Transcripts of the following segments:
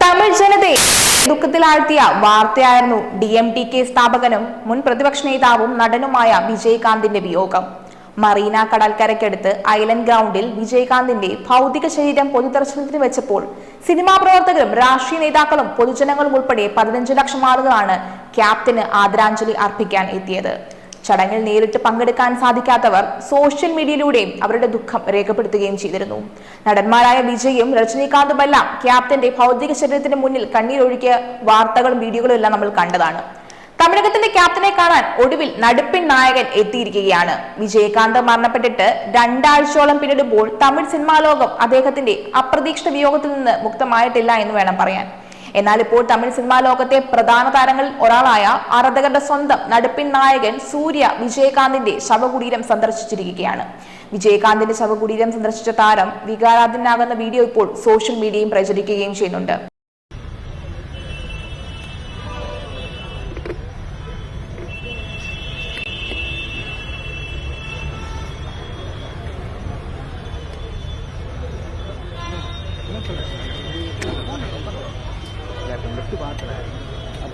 തമിഴ് ജനതയെ ദുഃഖത്തിലാഴ്ത്തിയ വാർത്തയായിരുന്നു ഡി എം ടി കെ സ്ഥാപകനും മുൻ പ്രതിപക്ഷ നേതാവും നടനുമായ വിജയകാന്തിന്റെ വിയോഗം. മറീന കടൽക്കരയ്ക്കടുത്ത് ഐലൻഡ് ഗ്രൗണ്ടിൽ വിജയകാന്തിന്റെ ഭൗതിക ശരീരം പൊതുദർശനത്തിന് വെച്ചപ്പോൾ സിനിമാ പ്രവർത്തകരും രാഷ്ട്രീയ നേതാക്കളും പൊതുജനങ്ങളും ഉൾപ്പെടെ പതിനഞ്ച് ലക്ഷം ആളുകളാണ് ക്യാപ്റ്റന് ആദരാഞ്ജലി അർപ്പിക്കാൻ എത്തിയത്. ചടങ്ങിൽ നേരിട്ട് പങ്കെടുക്കാൻ സാധിക്കാത്തവർ സോഷ്യൽ മീഡിയയിലൂടെയും അവരുടെ ദുഃഖം രേഖപ്പെടുത്തുകയും ചെയ്തിരുന്നു. നടന്മാരായ വിജയും രജനീകാന്തുമെല്ലാം ക്യാപ്റ്റന്റെ ഭൗതിക ശരീരത്തിന് മുന്നിൽ കണ്ണീരൊഴുക്കിയ വാർത്തകളും വീഡിയോകളും എല്ലാം നമ്മൾ കണ്ടതാണ്. തമിഴകത്തിന്റെ ക്യാപ്റ്റനെ കാണാൻ ഒടുവിൽ നടുപ്പിൻ നായകൻ എത്തിയിരിക്കുകയാണ്. വിജയകാന്ത് മരണപ്പെട്ടിട്ട് രണ്ടാഴ്ചയോളം പിന്നിടുമ്പോൾ തമിഴ് സിനിമാ ലോകം അദ്ദേഹത്തിന്റെ അപ്രതീക്ഷിത വിയോഗത്തിൽ നിന്ന് മുക്തമായിട്ടില്ല എന്ന് വേണം പറയാൻ. എന്നാൽ ഇപ്പോൾ തമിഴ് സിനിമാ ലോകത്തെ പ്രധാന താരങ്ങളിൽ ഒരാളായ ആരാധകരുടെ സ്വന്തം നടുപ്പിൻ നായകൻ സൂര്യ വിജയകാന്തിന്റെ ശവകുടീരം സന്ദർശിച്ചിരിക്കുകയാണ്. വിജയകാന്തിന്റെ ശവകുടീരം സന്ദർശിച്ച താരം വികാരാധീനാകുന്ന വീഡിയോ ഇപ്പോൾ സോഷ്യൽ മീഡിയയും പ്രചരിക്കുകയും ചെയ്യുന്നുണ്ട്.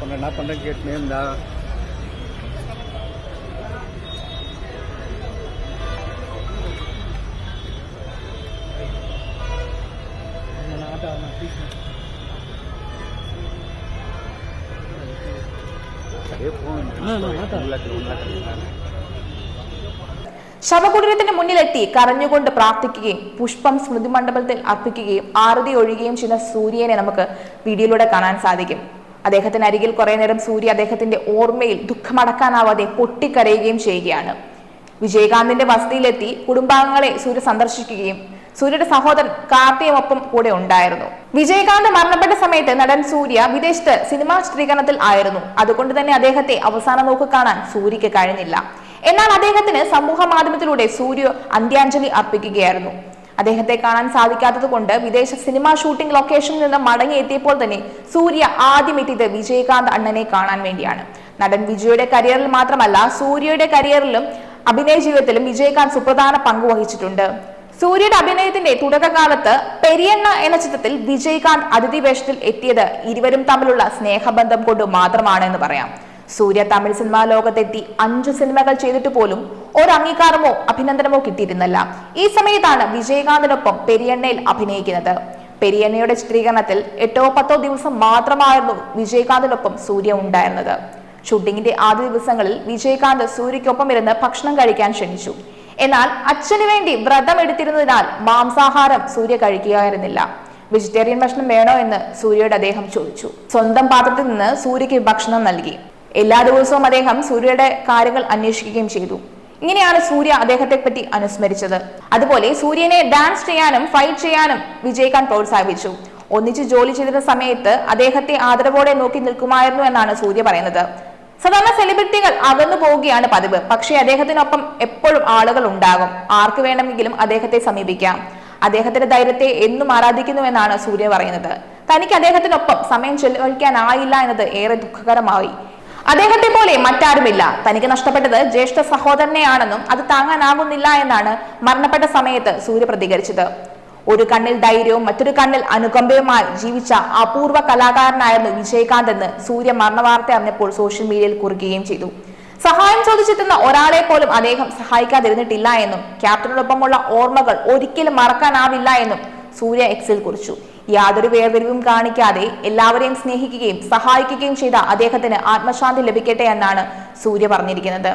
पंद्रह ना पंद्रह गेट में ശവകുടീരത്തിന് മുന്നിലെത്തി കരഞ്ഞുകൊണ്ട് പ്രാർത്ഥിക്കുകയും പുഷ്പം സ്മൃതിമണ്ഡപത്തിൽ അർപ്പിക്കുകയും ആരതി ഒഴുകുകയും ചെയ്യുന്ന സൂര്യനെ നമുക്ക് വീഡിയോയിലൂടെ കാണാൻ സാധിക്കും. അദ്ദേഹത്തിന് അരികിൽ കുറെ നേരം സൂര്യ അദ്ദേഹത്തിന്റെ ഓർമ്മയിൽ ദുഃഖമടക്കാനാവാതെ പൊട്ടിക്കരയുകയും ചെയ്യുകയാണ്. വിജയകാന്തിന്റെ വസതിയിലെത്തി കുടുംബാംഗങ്ങളെ സൂര്യ സന്ദർശിക്കുകയും സൂര്യയുടെ സഹോദരൻ കാർത്തിയുമൊപ്പം കൂടെ ഉണ്ടായിരുന്നു. വിജയകാന്ത് മരണപ്പെട്ട സമയത്ത് നടൻ സൂര്യ വിദേശത്ത് സിനിമാ ചിത്രീകരണത്തിൽ ആയിരുന്നു. അതുകൊണ്ട് തന്നെ അദ്ദേഹത്തെ അവസാന നോക്ക് കാണാൻ സൂര്യക്ക് കഴിഞ്ഞില്ല. എന്നാൽ അദ്ദേഹത്തിന് സമൂഹ മാധ്യമത്തിലൂടെ സൂര്യ അന്ത്യാഞ്ജലി അർപ്പിക്കുകയായിരുന്നു. അദ്ദേഹത്തെ കാണാൻ സാധിക്കാത്തതുകൊണ്ട് വിദേശ സിനിമാ ഷൂട്ടിംഗ് ലൊക്കേഷനിൽ നിന്ന് മടങ്ങിയെത്തിയപ്പോൾ തന്നെ സൂര്യ ആദ്യം എത്തിയത് വിജയകാന്ത് അണ്ണനെ കാണാൻ വേണ്ടിയാണ്. നടൻ വിജയുടെ കരിയറിൽ മാത്രമല്ല സൂര്യയുടെ കരിയറിലും അഭിനയ ജീവിതത്തിലും വിജയകാന്ത് സുപ്രധാന പങ്ക് വഹിച്ചിട്ടുണ്ട്. സൂര്യയുടെ അഭിനയത്തിന്റെ തുടക്കകാലത്ത് പെരിയണ്ണ എന്ന ചിത്രത്തിൽ വിജയകാന്ത് അതിഥി വേഷത്തിൽ എത്തിയത് ഇരുവരും തമ്മിലുള്ള സ്നേഹബന്ധം കൊണ്ട് മാത്രമാണ് എന്ന് പറയാം. സൂര്യ തമിഴ് സിനിമാ ലോകത്തെത്തി അഞ്ചു സിനിമകൾ ചെയ്തിട്ട് പോലും ഒരു അംഗീകാരമോ അഭിനന്ദനമോ കിട്ടിയിരുന്നില്ല. ഈ സമയത്താണ് വിജയകാന്തിനൊപ്പം പെരിയണ്ണയിൽ അഭിനയിക്കുന്നത്. പെരിയണ്ണയുടെ ചിത്രീകരണത്തിൽ എട്ടോ പത്തോ ദിവസം മാത്രമായിരുന്നു വിജയകാന്തിനൊപ്പം സൂര്യ ഉണ്ടായിരുന്നത്. ഷൂട്ടിങ്ങിന്റെ ആദ്യ ദിവസങ്ങളിൽ വിജയകാന്ത് സൂര്യയ്ക്കൊപ്പം ഇരുന്ന് ഭക്ഷണം കഴിക്കാൻ ക്ഷണിച്ചു. എന്നാൽ അച്ഛന് വേണ്ടി വ്രതം എടുത്തിരുന്നതിനാൽ മാംസാഹാരം സൂര്യ കഴിക്കുകയായിരുന്നില്ല. വെജിറ്റേറിയൻ ഭക്ഷണം വേണോ എന്ന് സൂര്യയോട് അദ്ദേഹം ചോദിച്ചു. സ്വന്തം പാത്രത്തിൽ നിന്ന് സൂര്യയ്ക്ക് ഭക്ഷണം നൽകി. എല്ലാ ദിവസവും അദ്ദേഹം സൂര്യയുടെ കാര്യങ്ങൾ അന്വേഷിക്കുകയും ചെയ്തു. ഇങ്ങനെയാണ് സൂര്യ അദ്ദേഹത്തെ പറ്റി അനുസ്മരിച്ചത്. അതുപോലെ സൂര്യനെ ഡാൻസ് ചെയ്യാനും ഫൈറ്റ് ചെയ്യാനും വിജയിക്കാൻ പ്രോത്സാഹിപ്പിച്ചു. ഒന്നിച്ച് ജോലി ചെയ്തിരുന്ന സമയത്ത് അദ്ദേഹത്തെ ആദരവോടെ നോക്കി നിൽക്കുമായിരുന്നു എന്നാണ് സൂര്യ പറയുന്നത്. സാധാരണ സെലിബ്രിറ്റികൾ അകന്നു പോവുകയാണ് പതിവ്. പക്ഷേ അദ്ദേഹത്തിനൊപ്പം എപ്പോഴും ആളുകൾ ഉണ്ടാകും. ആർക്ക് വേണമെങ്കിലും അദ്ദേഹത്തെ സമീപിക്കാം. അദ്ദേഹത്തിന്റെ ധൈര്യത്തെ എന്നും ആരാധിക്കുന്നു എന്നാണ് സൂര്യ പറയുന്നത്. തനിക്ക് അദ്ദേഹത്തിനൊപ്പം സമയം ചെലവഴിക്കാനായില്ല എന്നത് ഏറെ ദുഃഖകരമായി. അദ്ദേഹത്തെ പോലെ മറ്റാരുമില്ല. തനിക്ക് നഷ്ടപ്പെട്ടത് ജ്യേഷ്ഠ സഹോദരനെയാണെന്നും അത് താങ്ങാനാകുന്നില്ല എന്നാണ് മരണപ്പെട്ട സമയത്ത് സൂര്യ പ്രതികരിച്ചത്. ഒരു കണ്ണിൽ ധൈര്യവും മറ്റൊരു കണ്ണിൽ അനുകമ്പയുമായി ജീവിച്ച അപൂർവ കലാകാരനായിരുന്നു വിജയകാന്ത് എന്ന് സൂര്യ മരണവാർത്ത അറിഞ്ഞപ്പോൾ സോഷ്യൽ മീഡിയയിൽ കുറിക്കുകയും ചെയ്തു. സഹായം ചോദിച്ചെത്തുന്ന ഒരാളെ പോലും അദ്ദേഹം സഹായിക്കാതിരുന്നിട്ടില്ല എന്നും ക്യാപ്റ്റനോടൊപ്പമുള്ള ഓർമ്മകൾ ഒരിക്കലും മറക്കാനാവില്ല എന്നും സൂര്യ എക്സിൽ കുറിച്ചു. യാതൊരു വേർതിരിവും കാണിക്കാതെ എല്ലാവരെയും സ്നേഹിക്കുകയും സഹായിക്കുകയും ചെയ്ത അദ്ദേഹത്തിന് ആത്മശാന്തി ലഭിക്കട്ടെ എന്നാണ് സൂര്യ പറഞ്ഞിരിക്കുന്നത്.